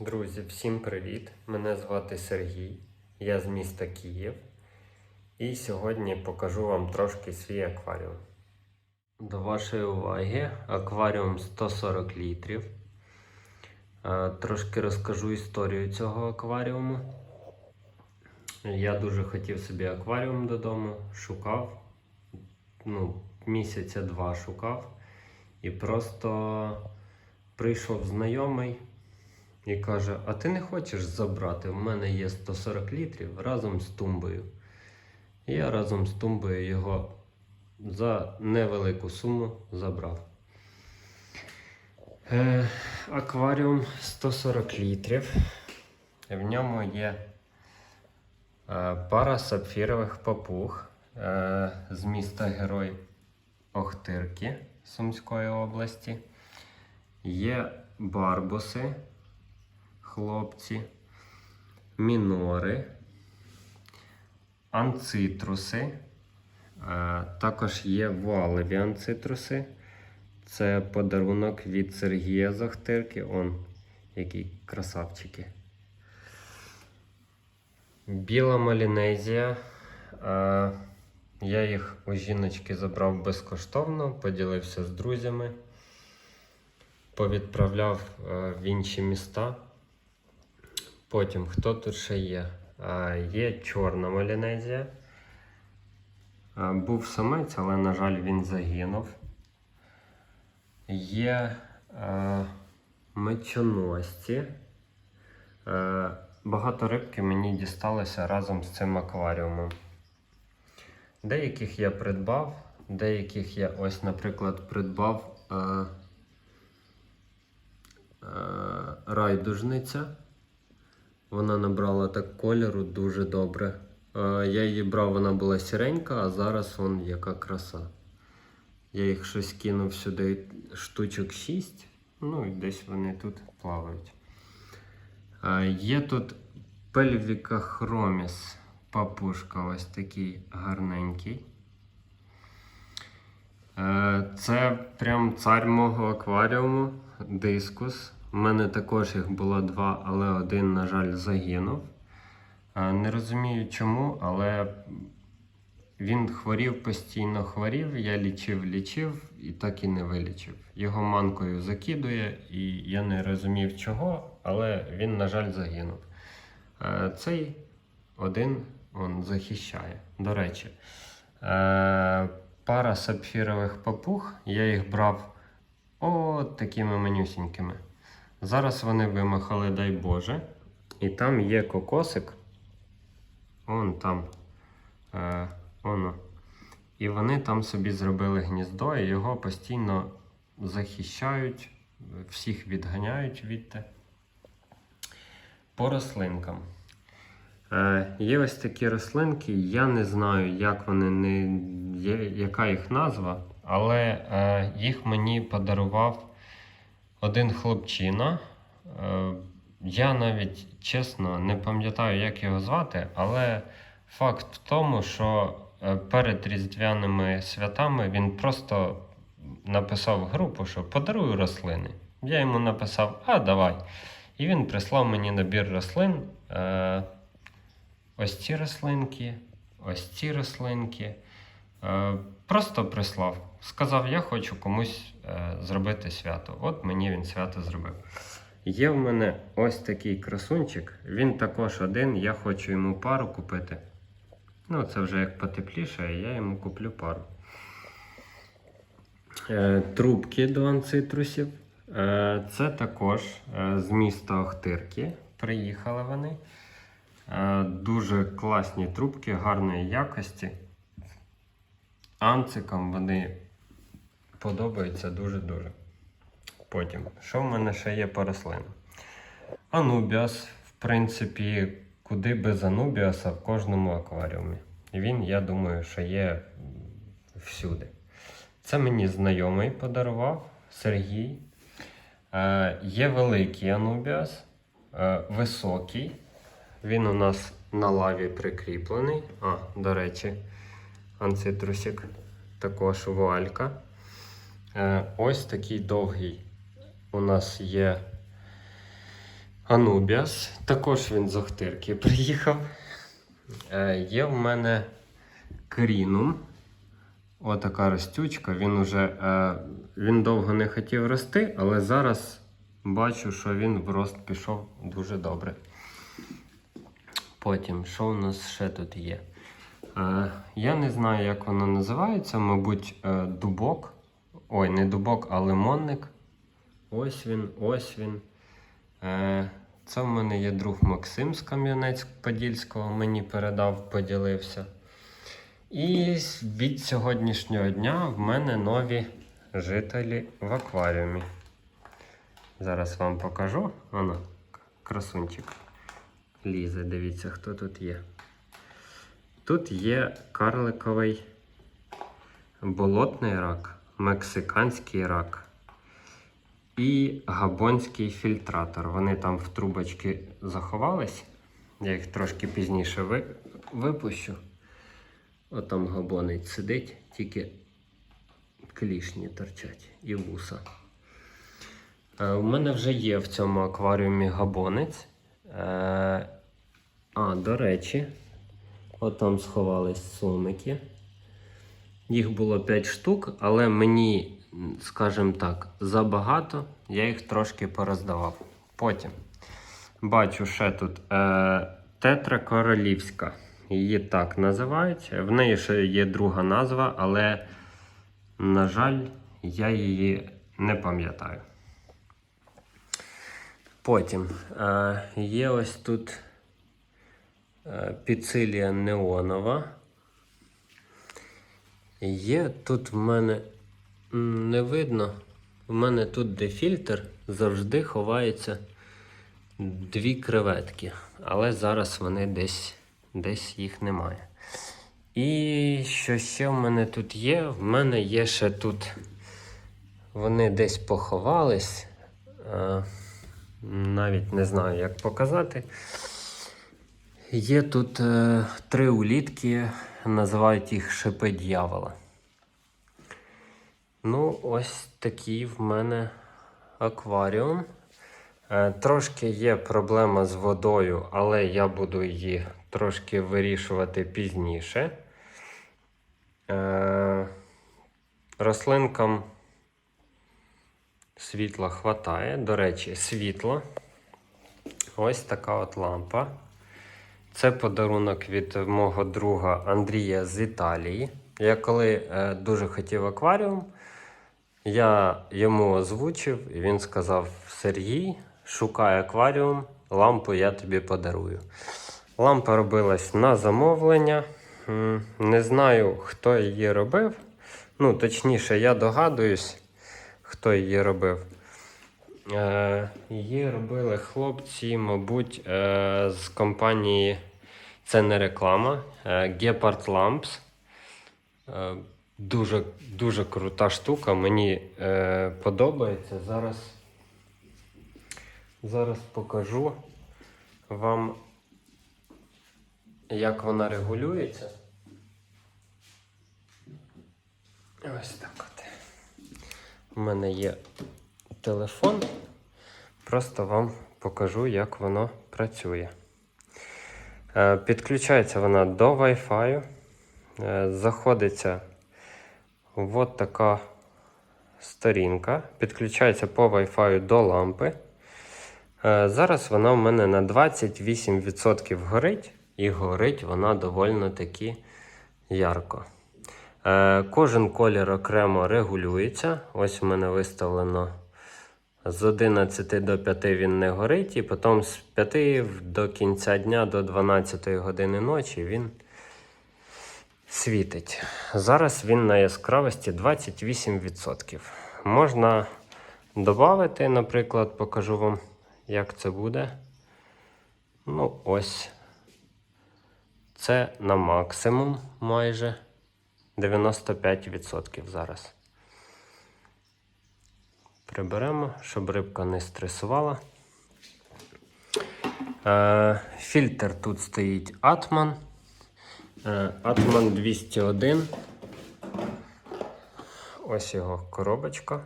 Друзі, всім привіт! Мене звати Сергій, я з міста Київ. І сьогодні покажу вам трошки свій акваріум. До вашої уваги акваріум 140 літрів. Е, Трошки розкажу історію цього акваріуму. Я дуже хотів собі акваріум додому, шукав. Ну, місяця два шукав. І просто прийшов знайомий і каже: А ти не хочеш забрати? В мене є 140 літрів разом з тумбою. І я разом з тумбою його за невелику суму забрав. Е, акваріум 140 літрів. В ньому є е, пара сапфірових папуг е, з міста Герой Охтирки Сумської області. Є барбуси, хлопці, мінори, анцитруси. Е, Також є валові анцитруси. Це подарунок від Сергія з Охтирки. Он, які красавчики. Біла малінезія. Е, Я їх у жіночки забрав безкоштовно, поділився з друзями, повідправляв е, в інші міста. Потім, хто тут ще є? Е, Є чорна малінезія. Е, Був самець, але, на жаль, він загинув. Є е, мечоносці. Е, багато рибки мені дісталося разом з цим акваріумом. Деяких я придбав, деяких я ось, наприклад, придбав е, е, райдужниця. Вона набрала так кольору дуже добре. Е, я її брав, вона була сіренька, а зараз вон яка краса. Я їх щось кинув сюди штучок 6, ну і десь вони тут плавають. Е, є тут пельвіка хроміс. Папушка ось такий гарненький. Е, Це прям цар мого акваріуму, дискус. У мене також їх було два, але один, на жаль, загинув. Е, Не розумію чому, але він хворів постійно хворів. Я лічив, лічив і так і не вилічив. Його манкою закидує, і я не розумів чого, але він, на жаль, загинув. Е, Цей один он захищає. До речі, е, пара сапфірових папуг, я їх брав от такими манюсінькими. Зараз вони вимахали, дай Боже. І там є кокосик. Вон там. Е, воно. І вони там собі зробили гніздо, і його постійно захищають, всіх відганяють відти. По рослинкам. Е, є ось такі рослинки, я не знаю, як вони не, яка їх назва, але е, їх мені подарував один хлопчина. Е, я навіть чесно не пам'ятаю, як його звати, але факт в тому, що е, перед різдвяними святами він просто написав групу, що подарую рослини. Я йому написав, а давай. І він прислав мені набір рослин. Е, ось ці рослинки, ось ці рослинки. Просто прислав. Сказав, я хочу комусь зробити свято. От мені він свято зробив. Є в мене ось такий красунчик. Він також один. Я хочу йому пару купити. Ну, це вже як потепліше, я йому куплю пару. Е, трубки до анцитрусів. Е, це також е, з міста Охтирки. Приїхали вони. Е, Дуже класні трубки, гарної якості. Анцикам вони подобаються дуже-дуже. Потім, що в мене ще є по рослинам? Анубіас, в принципі, куди без Анубіаса в кожному акваріумі. Він, я думаю, що є всюди. Це мені знайомий подарував Сергій. Е, є великий Анубіас, е, високий. Він у нас на лаві прикріплений. А, до речі, анцитрусик, також вуалька. Е, ось такий довгий у нас є Анубіас. Також він з Охтирки приїхав. Е, є в мене крінум. Отака ростючка. Він уже е, він довго не хотів рости, але зараз бачу, що він в рост пішов дуже добре. Потім, що у нас ще тут є? Я не знаю, як воно називається, мабуть, дубок. Ой, не дубок, а лимонник. Ось він, ось він. Е, це в мене є друг Максим з Кам'янець-Подільського, мені передав, поділився. І від сьогоднішнього дня в мене нові жителі в акваріумі. Зараз вам покажу. Воно, красунчик. Лізе, дивіться, хто тут є. Тут є карликовий болотний рак, мексиканський рак і габонський фільтратор. Вони там в трубочки заховались. Я їх трошки пізніше ви, випущу. От габонець сидить, тільки клішні торчать і вуса. Е, у мене вже є в цьому акваріумі габонець. Е, а, до речі, от там сховались сомики. Їх було 5 штук, але мені, скажімо так, забагато, я їх трошки пороздавав. Потім бачу ще тут е, тетра королівська. Її так називають. В неї ще є друга назва, але, на жаль, я її не пам'ятаю. Потім е, є ось тут е, піцилія неонова. Є тут в мене не видно. В мене тут, де фільтр, завжди ховається дві креветки. Але зараз вони десь, десь їх немає. І що ще в мене тут є? В мене є ще тут. Вони десь поховались. Е, навіть не знаю, як показати. Є тут е, три улітки, називають їх шипи дьявола. Ну, ось такий в мене акваріум. Е, трошки є проблема з водою, але я буду її трошки вирішувати пізніше. Е, рослинкам світла хватає. До речі, світло. Ось така от лампа. Це подарунок від мого друга Андрія з Італії. Я коли е, дуже хотів акваріум, я йому озвучив, і він сказав: Сергій, шукай акваріум, лампу я тобі подарую. Лампа робилась на замовлення. Не знаю, хто її робив. Ну, точніше, я догадуюсь, хто її робив. Е, Її робили хлопці, мабуть, е, з компанії. Це не реклама. е, Gepard Lamps. Дуже, дуже крута штука. Мені подобається. Зараз, зараз покажу вам, як вона регулюється. Ось так от. У мене є телефон. Просто вам покажу, як воно працює. Е, Підключається вона до Wi-Fi. Е, Заходиться от така сторінка. Підключається по Wi-Fi до лампи. Е, Зараз вона в мене на 28% горить, і горить вона доволі таки ярко. Кожен колір окремо регулюється. Ось у мене виставлено з 11 до 5 він не горить, і потім з 5 до кінця дня до 12 години ночі він світить. Зараз він на яскравості 28%. Можна додати, наприклад, покажу вам, як це буде. Ну, ось. Це на максимум майже 95% зараз. Приберемо, щоб рибка не стресувала. Е, фільтр тут стоїть Atman. Е, Atman 201. Ось його коробочка.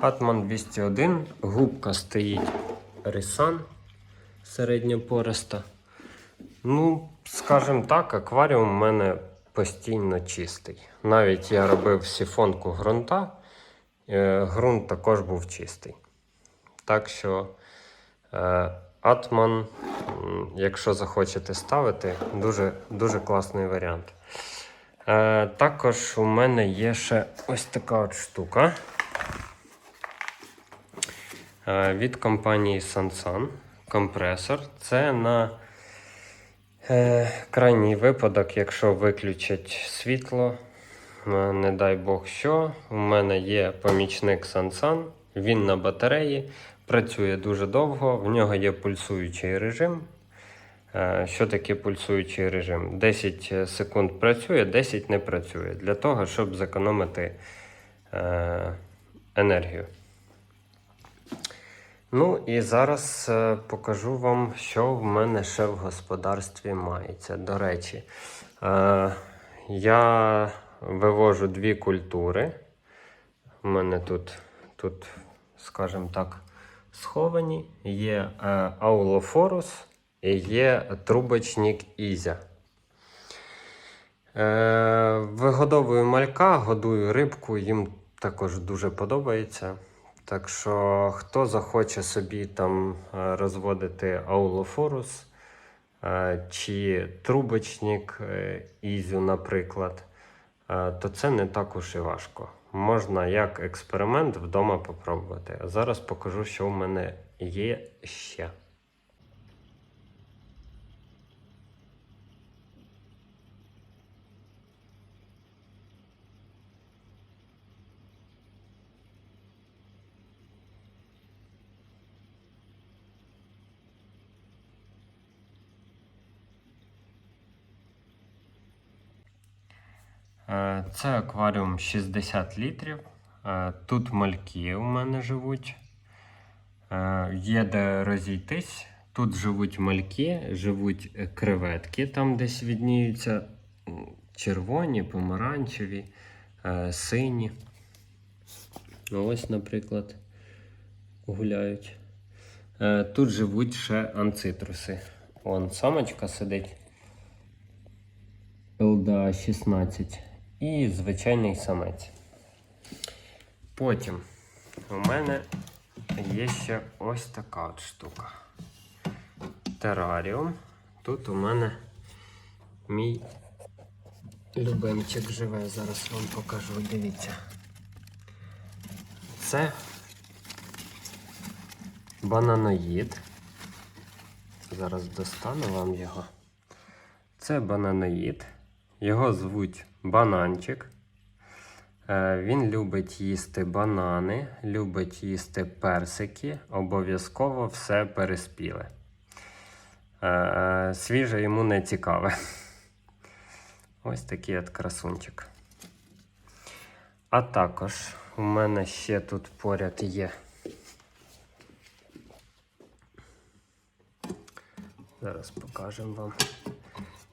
Atman 201. Губка стоїть Рисан середньопориста. Ну, скажімо так, акваріум у мене постійно чистий. Навіть я робив сіфонку ґрунта, ґрунт також був чистий. Так що е, Атман, якщо захочете ставити, дуже, дуже класний варіант. Е, також у мене є ще ось така от штука е, від компанії Sansan компресор. Це на е, крайній випадок, якщо виключать світло, е, не дай Бог що. У мене є помічник Sansan, він на батареї, працює дуже довго, в нього є пульсуючий режим. Е, Що таке пульсуючий режим? 10 секунд працює, 10 не працює. Для того, щоб зекономити е, енергію. Ну і зараз е, покажу вам, що в мене ще в господарстві мається. До речі, е, я вивожу дві культури. У мене тут, тут скажімо так, сховані. Є е, аулофорус і є трубочник Ізя. Е, вигодовую малька, годую рибку, їм також дуже подобається. Так що, хто захоче собі там е, розводити аулофорус е, чи трубочник е, Ізю, наприклад, то це не так уж і важко. Можна як експеримент вдома попробувати. А зараз покажу, що в мене є ще. Це акваріум 60 літрів. Е, Тут мальки у мене живуть. Е, Є де розійтись. Тут живуть мальки, живуть е, креветки, там десь відніються червоні, помаранчеві, е, сині. Ось, наприклад, гуляють. Е, Тут живуть ще анцитруси. Вон самочка сидить. ЛДА 16 і звичайний самець. Потім у мене є ще ось така от штука. Тераріум. Тут у мене мій любимчик живе. Зараз вам покажу. Дивіться. Це бананоїд. Зараз достану вам його. Це бананоїд. Його звуть бананчик. Е, Він любить їсти банани, любить їсти персики, обов'язково все переспіле. Е, Свіже йому не цікаве. Ось такий от красунчик. А також у мене ще тут поряд є. Зараз покажемо вам.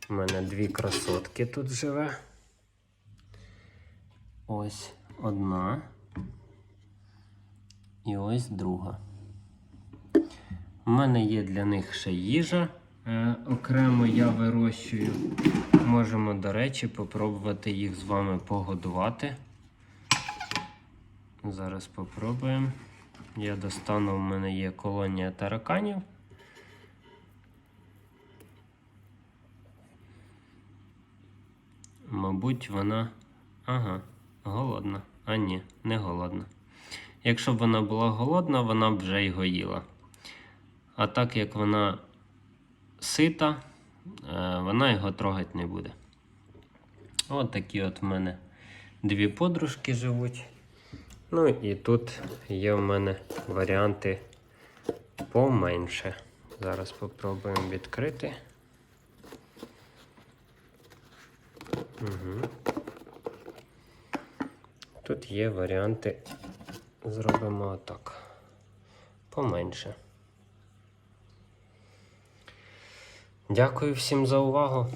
У мене дві красотки тут живе. Ось одна. І ось друга. У мене є для них ще їжа. Е, окремо я вирощую. Можемо, до речі, попробувати їх з вами погодувати. Зараз попробуємо. Я достану, у мене є колонія тараканів. Мабуть, вона. Ага, голодна. А ні, не голодна. Якщо б вона була голодна, вона б вже й гоїла. А так як вона сита, е, вона його трогати не буде. От такі от в мене дві подружки живуть. Ну і тут є в мене варіанти поменше. Зараз спробуємо відкрити. Угу. Тут є варіанти. Зробимо так. Поменше. Дякую всім за увагу.